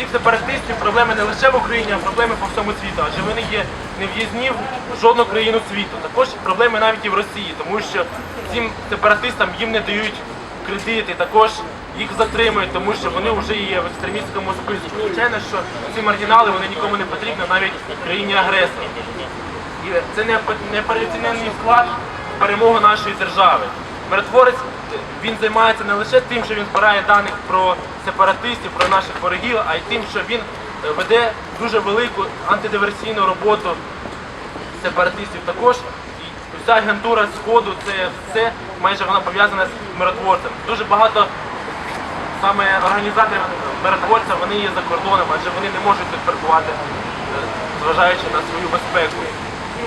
у сепаратистів проблеми не лише в Україні, а проблеми по всьому світу, адже вони є не в'їзні в жодну країну світу. Також проблеми навіть і в Росії, тому що цим сепаратистам їм не дають кредити, також їх затримують, тому що вони вже є в екстремістському списку. Звичайно, що ці маргінали вони нікому не потрібні, навіть країні агресорі. Це не непереоцінений вклад в перемогу нашої держави. Миротворець він займається не лише тим, що він збирає даних про сепаратистів, про наших ворогів, а й тим, що він е, веде дуже велику антидиверсійну роботу сепаратистів також. І вся агентура Сходу, це все майже вона пов'язана з миротворцем. Дуже багато саме організаторів миротворця вони є за кордоном, адже вони не можуть тут перебувати, е, зважаючи на свою безпеку.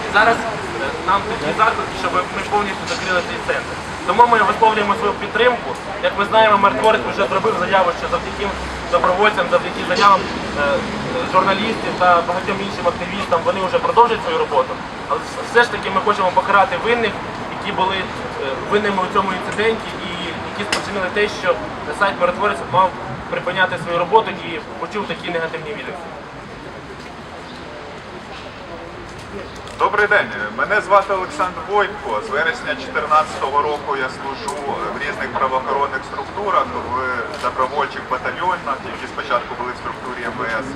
І зараз е, нам такий заклик, щоб ми повністю закрили цей центр. Тому ми висловлюємо свою підтримку. Як ми знаємо, миротворець вже зробив заяву, що завдяки добровольцям, завдяки заявам е, е, журналістів та багатьом іншим активістам вони вже продовжують свою роботу. Але все ж таки ми хочемо покарати винних, які були е, винними у цьому інциденті і які спричинили те, що сайт миротворець мав припиняти свою роботу і почув такі негативні відгуки. Добрий день, мене звати Олександр Войтко. З вересня 2014 року я служу в різних правоохоронних структурах, в добровольчих батальйонах, які спочатку були в структурі МВС,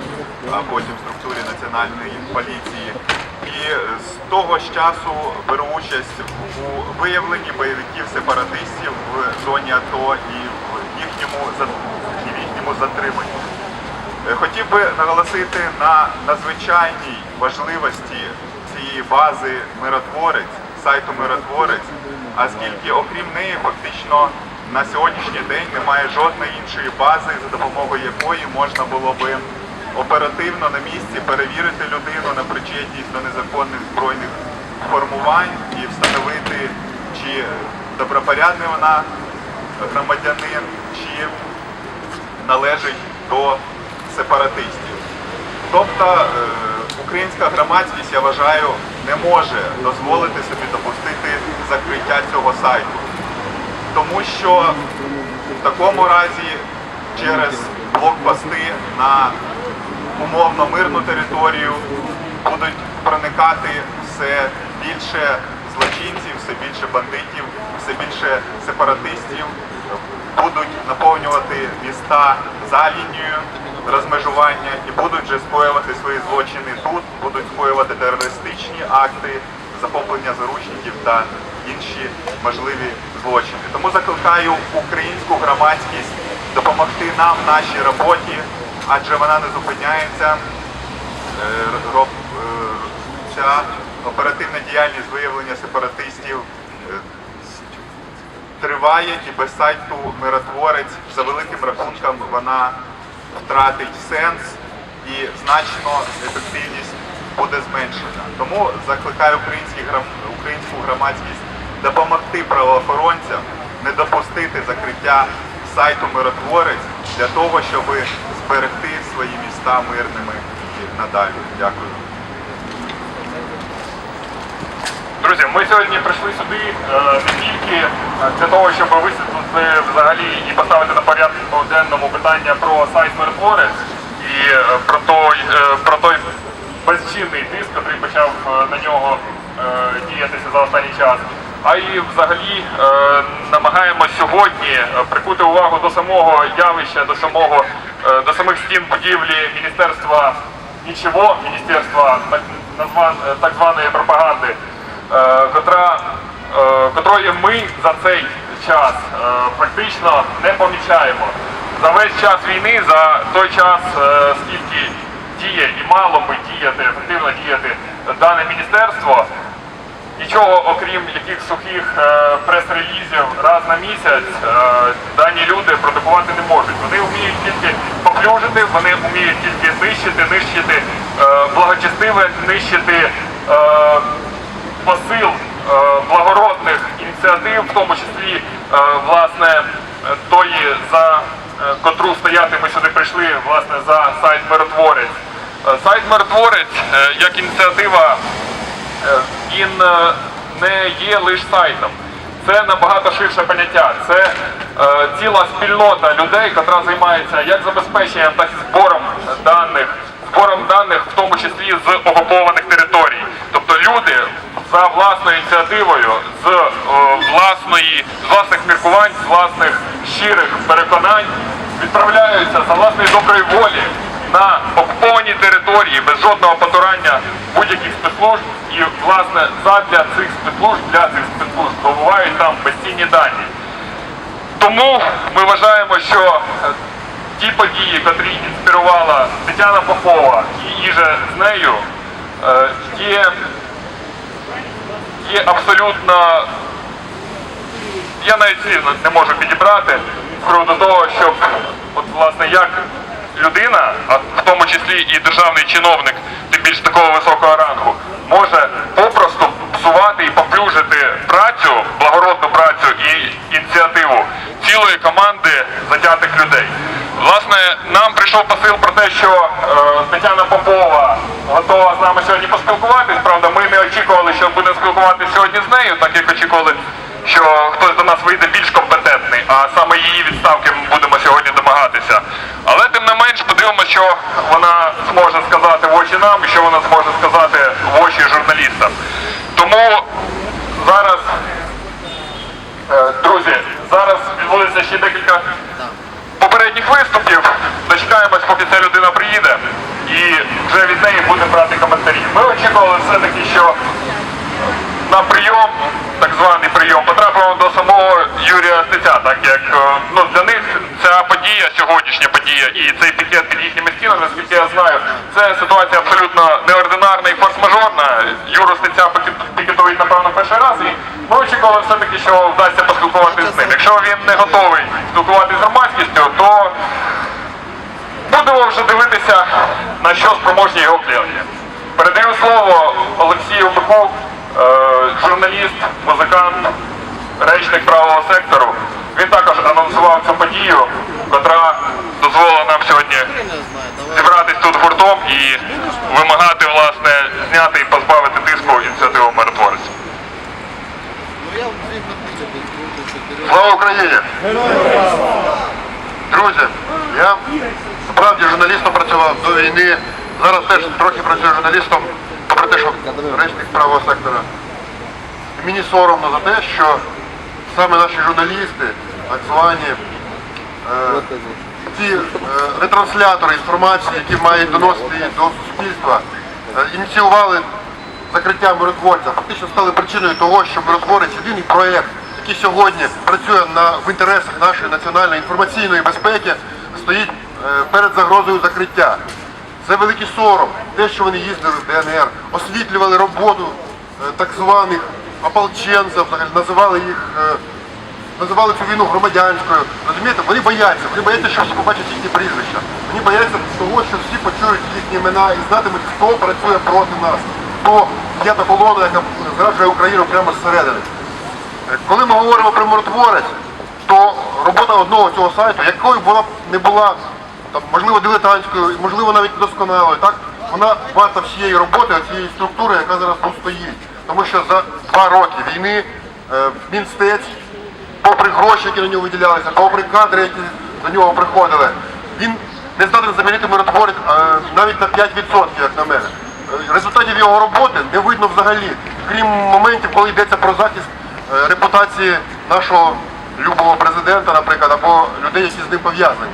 а потім в структурі Національної поліції. І з того ж часу беру участь у виявленні бойовиків сепаратистів в зоні АТО і в їхньому і в їхньому затриманні. Е, Хотів би наголосити на надзвичайній важливості бази миротворець, сайту миротворець, оскільки окрім неї фактично на сьогоднішній день немає жодної іншої бази, за допомогою якої можна було би оперативно на місці перевірити людину на причетність до незаконних збройних формувань і встановити, чи добропорядний вона громадянин, чи належить до сепаратистів. Тобто е, українська громадськість, я вважаю, не може дозволити собі допустити закриття цього сайту. Тому що в такому разі через блокпости на умовно мирну територію будуть проникати все більше злочинців, все більше бандитів, все більше сепаратистів, будуть наповнювати міста за лінією розмежування і будуть вже скоювати свої злочини тут, будуть скоювати терористичні акти, захоплення заручників та інші можливі злочини. Тому закликаю українську громадськість допомогти нам в нашій роботі, адже вона не зупиняється. Е, е, Ця оперативна діяльність виявлення сепаратистів е, триває і без сайту миротворець за великим рахунком вона втратить сенс і значно ефективність буде зменшена. Тому закликаю українську громадськість допомогти правоохоронцям не допустити закриття сайту миротворець для того, щоб зберегти свої міста мирними і надалі. Дякую. Друзі, ми сьогодні прийшли сюди е, не тільки для того, щоб висвітлити взагалі і поставити на порядку денному питання про сайт миротворець і е, про той, е, про той безчинний тиск, який почав на нього діятися за останній час. А і взагалі намагаємось сьогодні прикути увагу до самого явища, до самого до самих стін будівлі Міністерства нічого, Міністерства так, званої пропаганди котра, е, котрої ми за цей час е, фактично не помічаємо. За весь час війни, за той час, е, скільки діє і мало би діяти, ефективно діяти дане міністерство, нічого окрім яких сухих е, прес-релізів раз на місяць е, дані люди продукувати не можуть. Вони вміють тільки поплюжити, вони вміють тільки нищити, нищити е, благочестиве, нищити е, посил е, благородних ініціатив, в тому числі е, власне тої, за е, котру стояти ми сюди прийшли, власне, за сайт Миротворець. Сайт Миротворець як ініціатива він не є лише сайтом. це набагато ширше поняття. Це е, ціла спільнота людей, яка займається як забезпеченням, так і збором даних, збором даних, в тому числі з окупованих територій. Тобто люди за власною ініціативою, з е, власної, власних міркувань, з власних щирих переконань відправляються за власної доброї волі на окуповані території без жодного потурання будь-яких спецслужб і власне задля цих спецслужб, для цих спецслужб добувають там безцінні дані. Тому ми вважаємо, що е, ті події, котрі інспірувала Тетяна Попова і іже з нею, е, є, є абсолютно я навіть слів не можу підібрати з приводу того, щоб от власне як людина, а в тому числі і державний чиновник, тим більш такого високого рангу, може попросту псувати і поплюжити працю, благородну працю і ініціативу цілої команди затятих людей. Власне, нам прийшов посил про те, що е, Тетяна Попова готова з нами сьогодні поспілкуватись. Правда, ми не очікували, що будемо спілкуватися сьогодні з нею, так як очікували що хтось до нас вийде більш компетентний, а саме її відставки ми будемо сьогодні домагатися. Але тим не менш подивимося, що вона зможе сказати в очі нам і що вона зможе сказати в очі журналістам. Тому зараз, е, друзі, зараз відбудеться ще декілька поки ця людина приїде, і вже від неї будемо брати коментарі. Ми очікували все-таки, що на прийом, так званий прийом, потрапимо до самого Юрія Стеця, так як е, ну, для них ця подія, сьогоднішня подія і цей пікет під їхніми стінами, наскільки я знаю, це ситуація абсолютно неординарна і форс-мажорна. Юру Стеця пікет- пікетують, напевно, перший раз, і ми очікували все-таки, що вдасться поспілкуватися з ним. Якщо він не готовий спілкуватися з громадськістю, то будемо вже дивитися, на що спроможні його клієнти. Передаю слово Олексію Бику, е, журналіст, музикант, речник правого сектору. Він також анонсував цю подію, котра дозволила нам сьогодні зібратись тут гуртом і вимагати власне зняти і позбавити тиску ініціативу миротворець. Слава Україні! Друзі, справді журналістом працював до війни. Зараз теж трохи працюю журналістом, попри те, що речник правого сектора. І Мені соромно за те, що саме наші журналісти, так звані е, ці е, ретранслятори інформації, які мають доносити її до суспільства, е, ініціювали закриття миротворця, фактично стали причиною того, що миротворець єдиний проєкт, який сьогодні працює на, в інтересах нашої національної інформаційної безпеки, стоїть перед загрозою закриття. Це великий сором. Те, що вони їздили в ДНР, освітлювали роботу е, так званих ополченців, називали їх. е, називали цю війну громадянською. Розумієте, вони бояться, вони бояться, що побачать їхні прізвища. Вони бояться того, що всі почують їхні імена і знатимуть, хто працює проти нас, хто та колона, яка зраджує Україну прямо зсередини. Е, Коли ми говоримо про миротворець, то робота одного цього сайту, якою б вона б не була, там, можливо, дилетантською, можливо, навіть досконалою, так, вона варта всієї роботи, цієї структури, яка зараз тут стоїть. Тому що за два роки війни е, Мінстець попри гроші, які на нього виділялися, попри кадри, які до нього приходили, він не здатен замінити миротворець е, навіть на 5%, як на мене. Е, Результатів його роботи не видно взагалі, крім моментів, коли йдеться про захист е, репутації нашого любого президента, наприклад, або людей, які з ним пов'язані.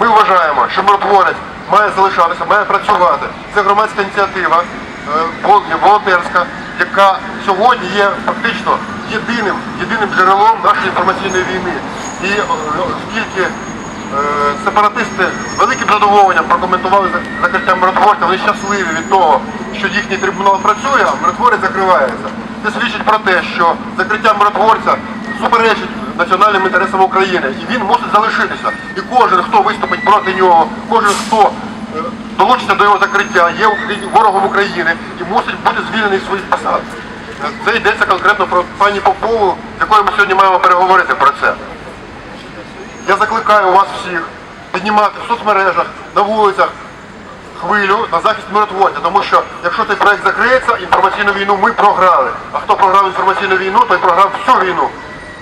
Ми вважаємо, що миротворець має залишатися, має працювати. Це громадська ініціатива, е, волонтерська, яка сьогодні є фактично єдиним, єдиним джерелом нашої інформаційної війни. І е, оскільки е, сепаратисти великим задоволенням прокоментували за- закриття миротворця, вони щасливі від того, що їхній трибунал працює, а миротворець закривається. Це свідчить про те, що закриття миротворця суперечить національним інтересам України, і він мусить залишитися. І кожен, хто виступить проти нього, кожен, хто е, долучиться до його закриття, є ворогом України і мусить бути звільнений з своїх посад. Е, Це йдеться конкретно про пані Попову, з якою ми сьогодні маємо переговорити про це. Я закликаю вас всіх піднімати в соцмережах, на вулицях хвилю на захист миротворця, тому що якщо цей проект закриється, інформаційну війну ми програли. А хто програв інформаційну війну, той програв всю війну.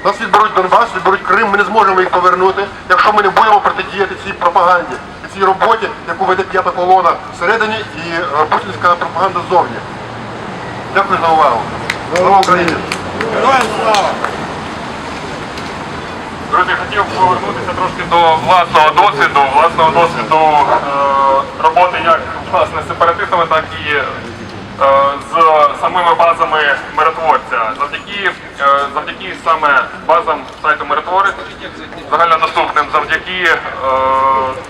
Нас відберуть Донбас, відберуть Крим, ми не зможемо їх повернути, якщо ми не будемо протидіяти цій пропаганді і цій роботі, яку веде п'ята колона всередині і е, путінська пропаганда ззовні. Дякую за увагу. Слава Україні! Друзі, хотів повернутися трошки до власного досвіду, власного досвіду е, роботи як власне з сепаратистами, так і е, з самими базами миротворця. Завдяки, завдяки саме базам сайту Миротворець, загальнодоступним, завдяки е,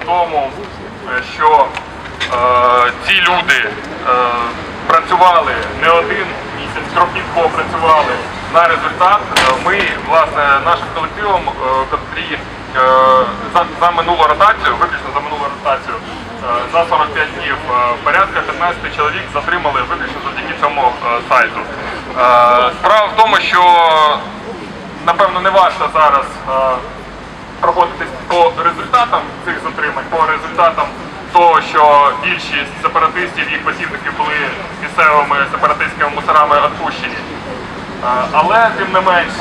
тому, е, що е, ці люди е, працювали не один місяць, кропітко працювали на результат. Е, Ми, власне, нашим колективом, е, котрі е, за, за минулу ротацію, виключно за минулу ротацію, е, за 45 днів е, порядка 15 чоловік затримали виключно завдяки цьому е, сайту. Е, Справа в тому, що напевно не варто зараз е, проходитись по результатам цих затримань, по результатам того, що більшість сепаратистів, їх посібників були місцевими сепаратистськими мусорами відпущені. Е, Але тим не менш,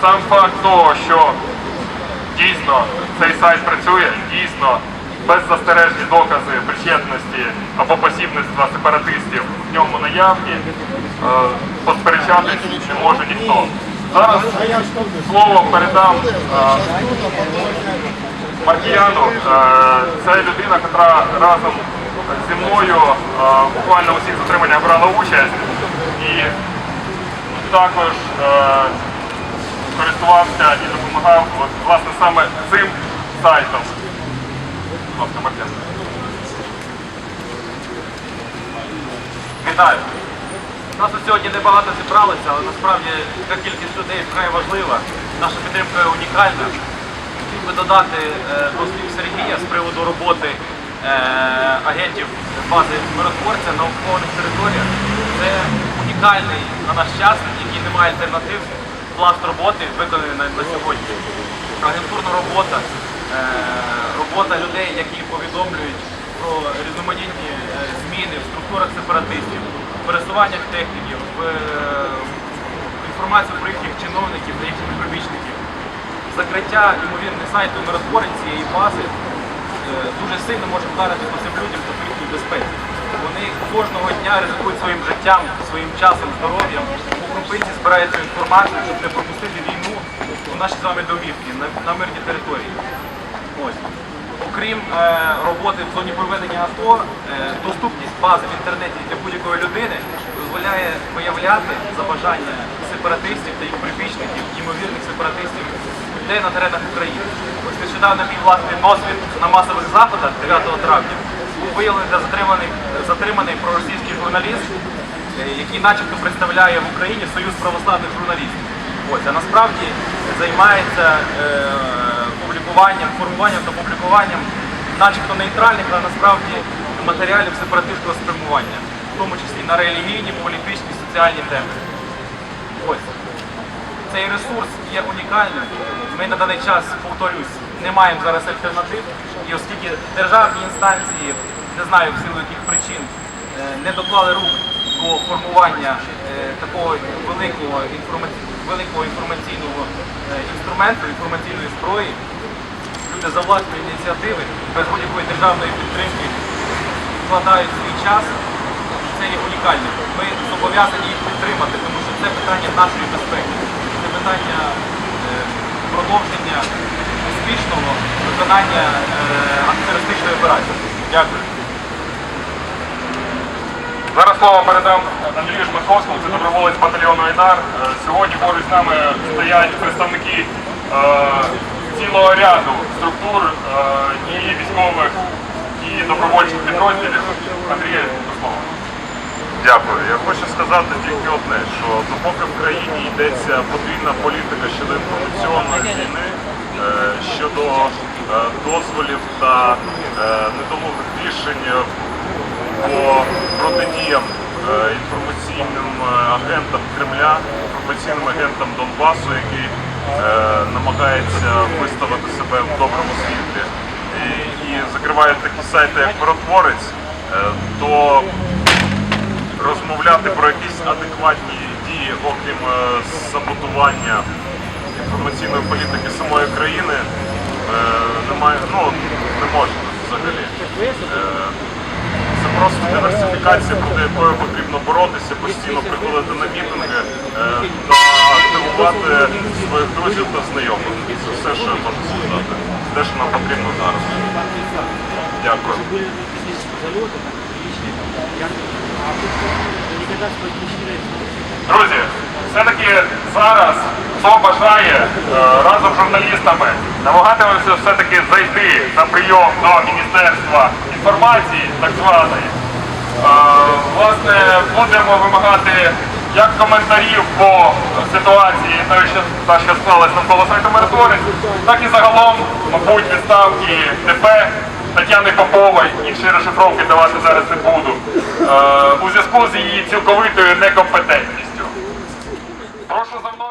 сам факт того, що дійсно цей сайт працює, дійсно беззастережні докази причетності або посібництва сепаратистів в ньому наявні, е, посперечатись не може ніхто. Зараз слово передам е, Маркіяну. Е, Це людина, яка разом зі мною буквально у всіх затриманнях брала участь і також користувався і допомагав власне саме цим сайтом. Ласка, Маркіян. Вітаю! Нас тут сьогодні небагато зібралося, але насправді така кількість людей вкрай важлива. Наша підтримка унікальна. Хотів би додати е, до слів Сергія з приводу роботи е, агентів бази миротворця на окупованих територіях. Це унікальний на наш час, який не має альтернатив, пласт роботи виконаний на, сьогодні. Агентурна робота, робота людей, які повідомлюють про різноманітні е, зміни в структурах сепаратистів, в пересуваннях техніків, в е, інформацію про їхніх чиновників та їхніх прибічників. Закриття, ймовірне, сайту миротворець цієї бази е, дуже сильно може вдарити по цим людям по їхній безпеці. Вони кожного дня ризикують своїм життям, своїм часом, здоров'ям, у крупинці збирають цю інформацію, щоб не пропустити війну у наші з вами домівки на, на мирній території. Ось. Окрім е, роботи в зоні проведення АТО, е, доступність бази в інтернеті для будь-якої людини дозволяє виявляти за бажання сепаратистів та їх прибічників, ймовірних сепаратистів, людей на теренах України. Ось нещодавно мій власний досвід на масових заходах 9 травня був виявлений та затриманий, затриманий проросійський журналіст, е, який начебто представляє в Україні Союз православних журналістів. Ось, а насправді займається е, публікуванням, формуванням та публікуванням начебто нейтральних, але насправді матеріалів сепаратистського спрямування, в тому числі на релігійні, політичні, соціальні теми. Ось. Цей ресурс є унікальним. Ми на даний час, повторюсь, не маємо зараз альтернатив. І оскільки державні інстанції, не знаю в силу яких причин, е, не доклали рук до формування е, такого великого, інформаці- інформаційного е, інструменту, інформаційної зброї, люди за власної ініціативи, без будь-якої державної підтримки вкладають свій час. Це є унікальним. Ми зобов'язані їх підтримати, тому що це питання нашої безпеки, це питання е, продовження успішного виконання е, антитерористичної операції. Дякую. Зараз слово передам Андрію Жмиховському, це доброволець батальйону Айдар. Е, Сьогодні поруч з нами стоять представники е, цілого ряду структур е, і військових, і добровольчих підрозділів. Андрій, до слова. Дякую. Я хочу сказати тільки одне, що допоки в країні йдеться подвійна політика щодо інформаційної війни, е, щодо е, дозволів та недолугих рішень по протидіям інформаційним агентам Кремля, інформаційним агентам Донбасу, який намагається виставити себе в доброму світлі, і, і закривають такі сайти, як Миротворець, то розмовляти про якісь адекватні дії, окрім е, саботування інформаційної політики самої країни, е, немає, ну, не можна взагалі. Е, Це просто диверсифікація, проти якої потрібно боротися, постійно приходити на мітинги е, та активувати своїх друзів та знайомих. Це все, що я можу сказати. Те, що нам потрібно зараз. Дякую. Друзі, все-таки зараз хто бажає е, разом з журналістами намагатимемося все-таки зайти на прийом до Міністерства інформації, так званої. Е, Власне, будемо вимагати як коментарів по ситуації, та, що склалася навколо сайту миротворець, так і загалом, мабуть, відставки ДП, Тетяни Попової, інші розшифровки давати зараз не буду, е, у зв'язку з її цілковитою некомпетентністю. Прошу за...